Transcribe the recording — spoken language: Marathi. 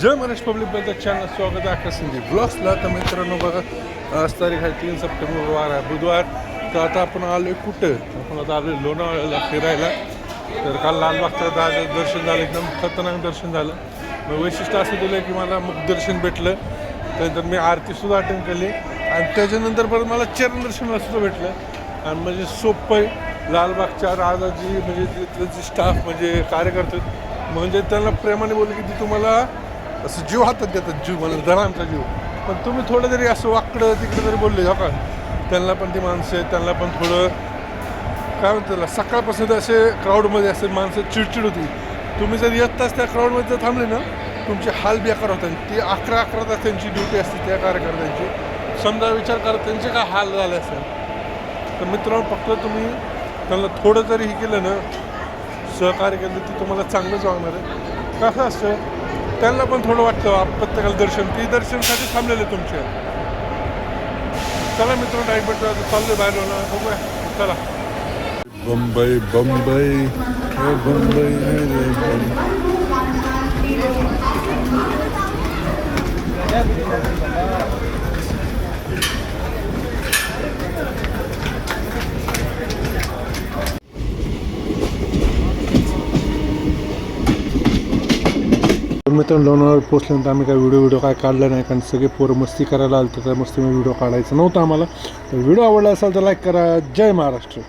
जय महाराष्ट्र पब्लिकबद्दल चॅनल स्वागत आहे आकाश ब्लॉग्सला तर मित्रांनो बघा आज तारीख आहे तीन सप्टेंबर वार आहे बुधवार. तर आता आपण आलो कुठं? आपण आता आलो लोणावळ्याला फिरायला. तर काल लालबागचं दा दर्शन झालं एकदम खतरनाक दर्शन झालं. मग वैशिष्ट्य असं दिलं की मला मग दर्शन भेटलं. त्यानंतर मी आरतीसुद्धा अटेंड केली. आणि त्याच्यानंतर परत मला चरणदर्शनला सुद्धा भेटलं. आणि म्हणजे सोपं आहे. लालबागच्या राजाजी म्हणजे तिथलं जे स्टाफ म्हणजे कार्यकर्ते म्हणजे त्यांना प्रेमाने बोलले की ती तुम्हाला असं जीव हातात देतात जीव मला धरा आमचा जीव. पण तुम्ही थोडं जरी असं वाकडं तिकडं जरी बोलले हो का? त्यांना पण ती माणसं आहेत त्यांना पण थोडं काय म्हणतात त्याला सकाळपासून असे क्राऊडमध्ये असे माणसं चिडचिड होती. तुम्ही जर येत तास त्या क्राऊडमध्ये जर थांबले ना तुमचे हाल बेकार होतात ती अकरा अकरा तास त्यांची ड्युटी असते त्या कार्यकर्त्यांची. समजा विचार करा त्यांचे काय हाल झाले असेल? तर मित्रांनो फक्त तुम्ही त्यांना थोडं जरी हे केलं ना सहकार्य केलं ते तुम्हाला चांगलंच वागणार आहे. कसं असतं त्यांना पण थोडं वाटतं प्रत्येकाला दर्शन. ती दर्शनसाठी थांबलेले तुमचे. चला मित्रांनो डायट भेटतो चाललोय बाहेर होणार बघूया. चला. बंबई बंबई. बंबई. मित्रांनो लोणावळा पोचल्यानंतर आम्ही काय व्हिडिओ व्हिडिओ काय काढला नाही कारण सगळे पोरं मस्ती करायला आलं तर मस्ती व्हिडिओ काढायचा नव्हता आम्हाला. तर व्हिडिओ आवडला असेल तर लाईक करा. जय महाराष्ट्र.